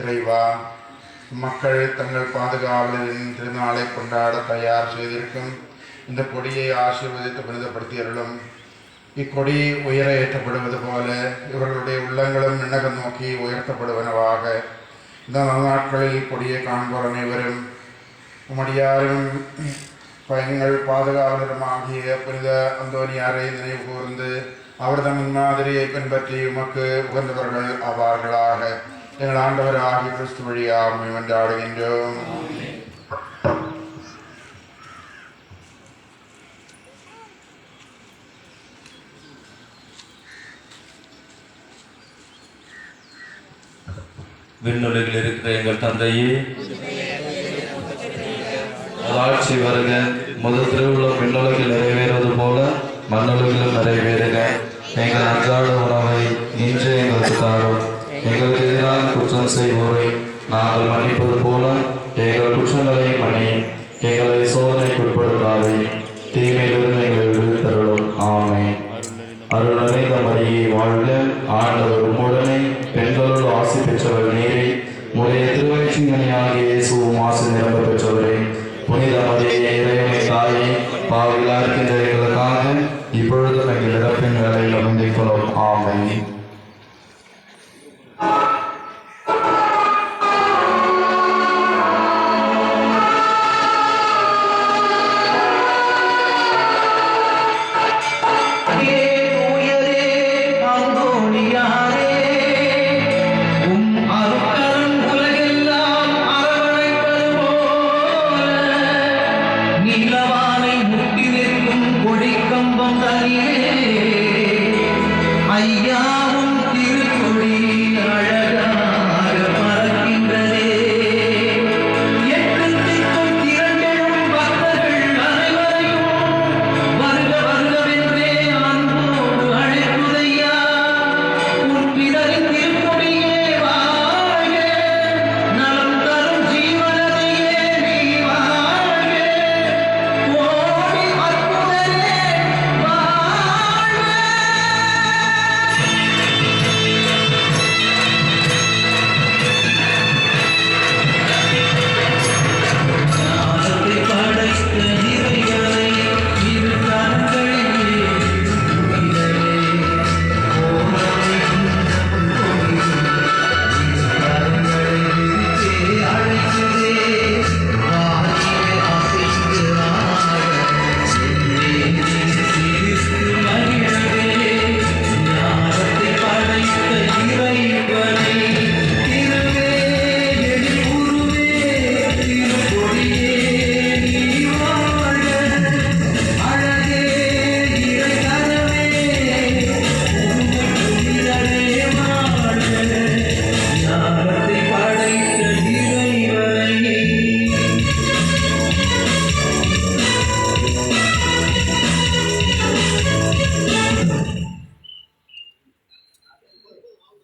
இறைவா மக்கள் தங்கள் பாதுகாவலரின் திருநாளை கொண்டாட தயார் செய்திருக்கும். இந்த கொடியை ஆசீர்வதித்து புனிதப்படுத்தியவர்களும் இக்கொடி உயர ஏற்றப்படுவது போல இவர்களுடைய உள்ளங்களும் விண்ணகம் நோக்கி உயர்த்தப்படுவனவாக. இந்த நாட்களில் இக்கொடியை காண்போர் அனைவரும். உமடியாரும் பயங்கள் பாதுகாவலருமாகிய புனித அந்தோனியாரை நினைவு கூர்ந்து அவர்தம் மாதிரியை பின்பற்றி உமக்கு உகந்தவர்கள் ஆவார்களாக. எங்கள் ஆண்டவர் ஆகிய கிறிஸ்து வழியாக வென்றாடுகின்றோம் விண்ணுலகில் இருக்கிற எங்கள் தந்தையே ஆட்சி வருக. முதல் திருவிழா விண்ணுலகில் நிறைவேறுவது போல மண்ணுலகிலும் நிறைவேறும். குற்றம் செய்வோரை. நாங்கள் மன்னிப்பது போல எங்கள் குற்றங்களை மன்னி எங்களை சோதனைக்குட்படுத்தாதே. தீமையிலிருந்து எங்கள் விடுத்தருளும் ஆமை அருள் நிறைந்த மரியை வாழ்க. ஆண்டவர் உம்முடனே பெண்களோடு ஆசி பெற்றவர் நீரை. முறைய திருவயிற்றிங்கனியாகிய இயேசுவும் ஆசி நிரம்ப பெற்றவரே. புனித மதியை இறைவனை தாயை பாவிலா இருக்கின்ற எங்களுக்காக இப்பொழுது எங்கள் இறப்பின் வேலையில் அமைந்திக்கொள்ளும் ஆமை ஐயா.